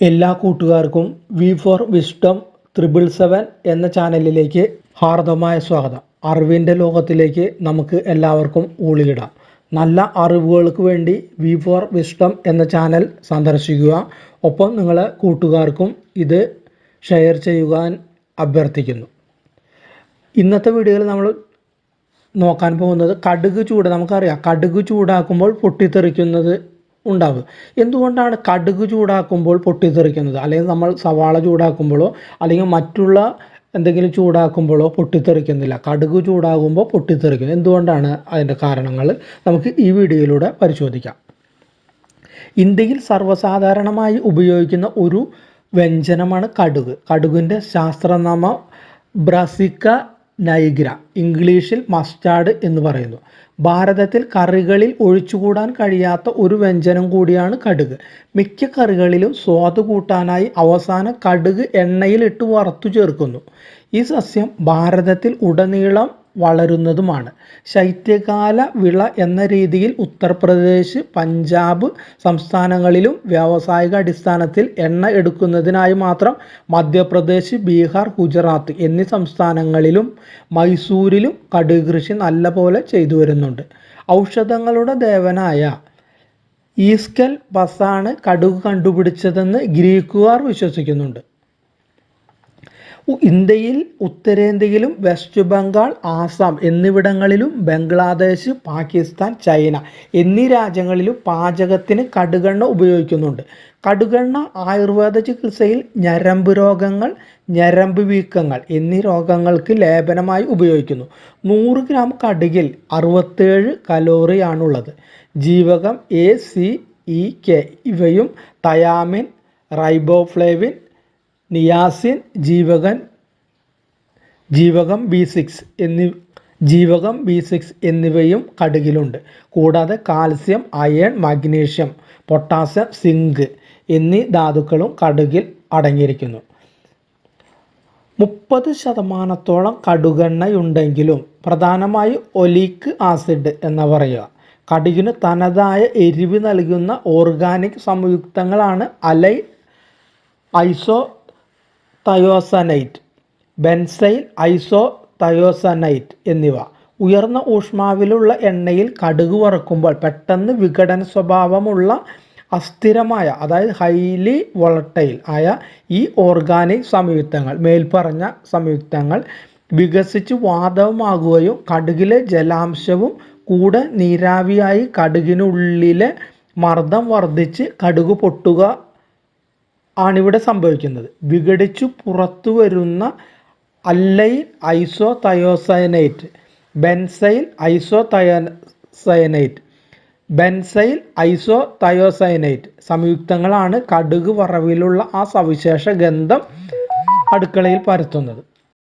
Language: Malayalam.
എല്ലാ കൂട്ടുകാർക്കും V four wisdom triple seven എന്ന ചാനലിലേക്ക് ഹാർദമായ സ്വാഗതം. അറിവിന്റെ ലോകത്തിലേക്ക് നമുക്ക് എല്ലാവർക്കും ഊളിയിടാം നല്ല അറിവുകൾക്ക് വേണ്ടി വി ഫോർ വിസ്ഡം എന്ന ചാനൽ സന്ദർശിക്കുക. ഒപ്പം നിങ്ങളെ കൂട്ടുകാർക്കും ഇത് ഷെയർ ചെയ്യുവാൻ അഭ്യർത്ഥിക്കുന്നു. ഇന്നത്തെ വീഡിയോയിൽ നമ്മൾ നോക്കാൻ പോകുന്നത് കടുക് ചൂട്. നമുക്കറിയാം കടുക് ചൂടാക്കുമ്പോൾ പൊട്ടിത്തെറിക്കുന്നത് ഉണ്ടാവും എന്തുകൊണ്ടാണ് കടുക് ചൂടാക്കുമ്പോൾ പൊട്ടിത്തെറിക്കുന്നത്? അല്ലെങ്കിൽ നമ്മൾ സവാള ചൂടാക്കുമ്പോഴോ അല്ലെങ്കിൽ മറ്റുള്ള എന്തെങ്കിലും ചൂടാക്കുമ്പോഴോ പൊട്ടിത്തെറിക്കുന്നില്ല. കടുക് ചൂടാകുമ്പോൾ പൊട്ടിത്തെറിക്കുന്നു. എന്തുകൊണ്ടാണ് അതിന്റെ കാരണങ്ങൾ? നമുക്ക് ഈ വീഡിയോയിലൂടെ പരിശോധിക്കാം. ഇന്ത്യയിൽ സർവസാധാരണമായി ഉപയോഗിക്കുന്ന ഒരു വ്യഞ്ജനമാണ് കടുക്. കടുകിന്റെ ശാസ്ത്രനാമം ബ്രസിക്ക നൈഗ്ര ഇംഗ്ലീഷിൽ മസ്റ്റാർഡ് എന്ന് പറയുന്നു. ഭാരതത്തിൽ കറികളിൽ ഒഴിച്ചുകൂടാൻ കഴിയാത്ത ഒരു വ്യഞ്ജനം കൂടിയാണ് കടുക്. മിക്ക കറികളിലും സ്വാദ് കൂട്ടാനായി അവസാനം കടുക് എണ്ണയിലിട്ട് വറുത്തു ചേർക്കുന്നു. ഈ സസ്യം ഭാരതത്തിൽ ഉടനീളം വളരുന്നതുമാണ്. ശൈത്യകാല വിള എന്ന രീതിയിൽ ഉത്തർപ്രദേശ് പഞ്ചാബ് സംസ്ഥാനങ്ങളിലും വ്യാവസായിക അടിസ്ഥാനത്തിൽ എണ്ണ എടുക്കുന്നതിനായി മാത്രം മധ്യപ്രദേശ് ബീഹാർ ഗുജറാത്ത് എന്നീ സംസ്ഥാനങ്ങളിലും മൈസൂരിലും കടുക് കൃഷി നല്ലപോലെ ചെയ്തു വരുന്നുണ്ട്. ഔഷധങ്ങളുടെ ദേവനായ ഈസ്കൽ ബസാണ് കടുക് കണ്ടുപിടിച്ചതെന്ന് ഗ്രീക്കുകാർ വിശ്വസിക്കുന്നുണ്ട്. ഇന്ത്യയിൽ ഉത്തരേന്ത്യയിലും വെസ്റ്റ് ബംഗാൾ ആസാം എന്നിവിടങ്ങളിലും ബംഗ്ലാദേശ് പാകിസ്ഥാൻ ചൈന എന്നീ രാജ്യങ്ങളിലും പാചകത്തിന് കടുകെണ്ണ ഉപയോഗിക്കുന്നുണ്ട്. കടുകെണ്ണ ആയുർവേദ ചികിത്സയിൽ ഞരമ്പ് രോഗങ്ങൾ ഞരമ്പ് വീക്കങ്ങൾ എന്നീ രോഗങ്ങൾക്ക് ലേപനമായി ഉപയോഗിക്കുന്നു. നൂറ് ഗ്രാം കടുകിൽ അറുപത്തേഴ് കലോറിയാണുള്ളത്. ജീവകം എ സി ഇ കെ ഇവയും തയാമിൻ റൈബോഫ്ലേവിൻ നിയാസിൻ ജീവകൻ ജീവകം ബി സിക്സ് എന്നി ജീവകം ബി സിക്സ് എന്നിവയും കടുകിലുണ്ട്. കൂടാതെ calcium iron magnesium potassium zinc എന്നീ ധാതുക്കളും കടുകിൽ അടങ്ങിയിരിക്കുന്നു. മുപ്പത് ശതമാനത്തോളം കടുകെണ്ണയുണ്ടെങ്കിലും പ്രധാനമായി ഒലീക്ക് ആസിഡ് എന്ന് പറയുക. കടുകിന് തനതായ എരിവ് നൽകുന്ന ഓർഗാനിക് സംയുക്തങ്ങളാണ് അലൈ ഐസോ തയോസനൈറ്റ് ബെൻസൈൽ ഐസോ തയോസനൈറ്റ് എന്നിവ ഉയർന്ന ഊഷ്മാവിലുള്ള എണ്ണയിൽ കടുക് വറക്കുമ്പോൾ പെട്ടെന്ന് വിഘടന സ്വഭാവമുള്ള അസ്ഥിരമായ അതായത് ഹൈലി വോളട്ടൈൽ ആയ ഈ ഓർഗാനിക് സംയുക്തങ്ങൾ മേൽപ്പറഞ്ഞ സംയുക്തങ്ങൾ വികസിച്ച് വാതകമാകുകയും കടുകിലെ ജലാംശവും കൂടെ നീരാവിയായി കടുകിനുള്ളിലെ മർദ്ദം വർദ്ധിച്ച് കടുക് പൊട്ടുക ആണിവിടെ സംഭവിക്കുന്നത്. വിഘടിച്ചു പുറത്തു വരുന്ന allyl isothiocyanate benzyl isothiocyanate benzyl isothiocyanate സംയുക്തങ്ങളാണ് കടുക് വറവിലുള്ള ആ സവിശേഷ ഗന്ധം അടുക്കളയിൽ പരത്തുന്നത്.